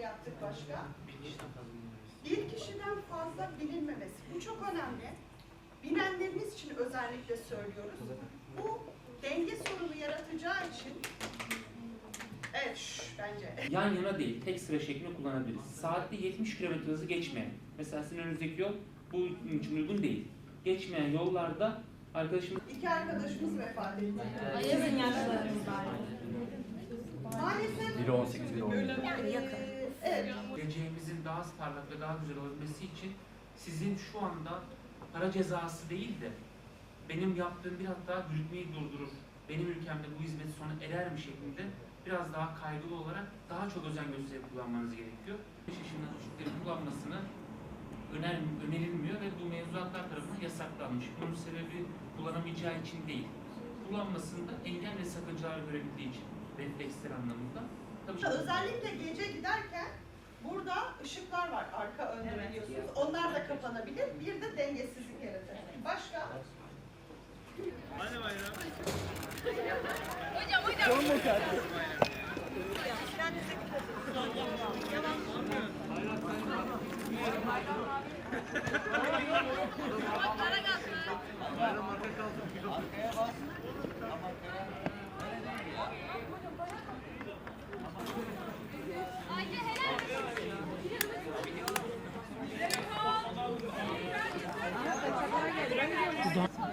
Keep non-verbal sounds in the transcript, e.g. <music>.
yaptık başka? Bir kişiden fazla bilinmemesi. Bu çok önemli. Binenlerimiz için özellikle söylüyoruz. Bu denge sorunu yaratacağı için Evet, şş, bence. <laughs> Yan yana değil, tek sıra şeklinde kullanabiliriz. Saatte 70 km hızı geçmeyen, mesela sizin önünüzdeki yol bu için uygun değil. Geçmeyen yollarda arkadaşımız İki arkadaşımız vefat etti. Yazın yaşlarımız var. Maalesef Biri 18, biri 17. Yani yakın. Evet, geleceğimizin daha az parlak ve daha güzel olabilmesi için sizin şu anda para cezası değil de benim yaptığım bir hatta yürütmeyi durdurur. Benim ülkemde bu hizmet sona erer mi şeklinde biraz daha kaygılı olarak daha çok özen gösterip kullanmanız gerekiyor. 5 yaşından küçüklerin kullanmasını öner, önerilmiyor ve bu mevzuatlar tarafından yasaklanmış. Bunun sebebi kullanamayacağı için değil. Kullanmasında engel ve sakıncalar görebildiği için refleksler anlamında. Tabii şimdi. Özellikle gece giderken burada ışıklar var arka önde Evet. biliyorsunuz. Onlar da kapanabilir. Bir de dengesizlik yaratır. Başka? Bayram arka kaldı. Arkaya bas. Tam arkaya. Yeah.